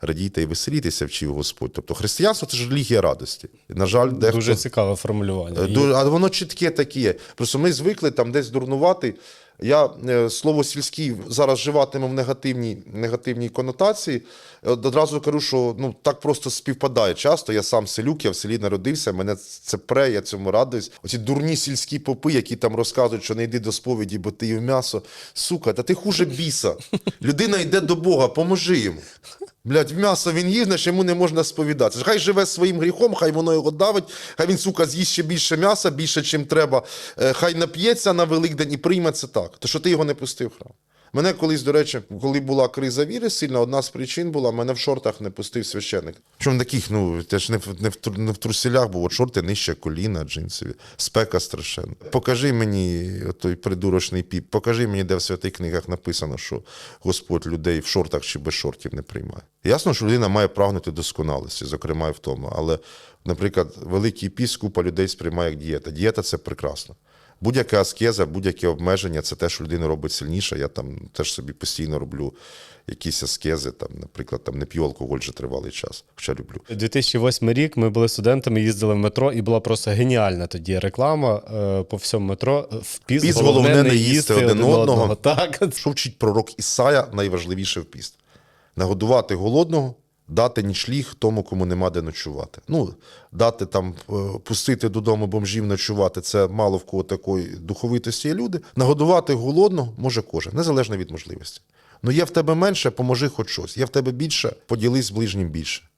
радійте і веселітеся, вчив Господь. Тобто християнство це ж релігія радості. На жаль, дехто... Дуже цікаве формулювання. Е, І- ду- А воно чітке таке. Просто ми звикли там десь дурнувати. Я е, слово сільський зараз вживатиму в негативній, негативній конотації. Е, Одразу кажу, що ну так просто співпадає. Часто я сам селюк, я в селі народився, мене це пре, я цьому радуюсь. Оці дурні сільські попи, які там розказують, що не йди до сповіді, бо ти їв м'ясо. Сука, та ти хуже біса. Людина йде до Бога, поможи йому. Блядь, м'ясо він їв, значить йому не можна сповідатися. Хай живе своїм гріхом, хай воно його давить, хай він, сука, з'їсть ще більше м'яса, більше, чим треба. Е, Хай нап'ється на Великдень і прийме це так. То що ти його не пустив храм. Мене колись, до речі, коли була криза віри сильна, одна з причин була, мене в шортах не пустив священик. Чому таких, ну, я ж не в, не в, не в труселях, бо от шорти нижче коліна, джинсові, спека страшенна. Покажи мені, той придурочний піп, покажи мені, де в святих книгах написано, що Господь людей в шортах чи без шортів не приймає. Ясно, що людина має прагнути досконалості, зокрема і в тому. Але, наприклад, Великий піс купа людей сприймає як дієта. Дієта це прекрасно. Будь-яка аскеза, будь-яке обмеження це те, що людину робить сильніше. Я там теж собі постійно роблю якісь аскези, там, наприклад, там не п'ю алкоголь вже тривалий час, хоча люблю. 2008 рік ми були студентами, їздили в метро, і була просто геніальна тоді реклама е, по всьому метро. В піст, Піст головне не їсти один одного. Так, Що вчить пророк Ісая найважливіше в піст? Нагодувати голодного, дати нічліг тому, кому нема де ночувати. Ну, дати там, е, пустити додому бомжів ночувати, це мало в кого такої духовитості є люди. Нагодувати голодного може кожен, незалежно від можливості. Ну є в тебе менше, поможи хоч щось. Є в тебе більше, поділись з ближнім більше.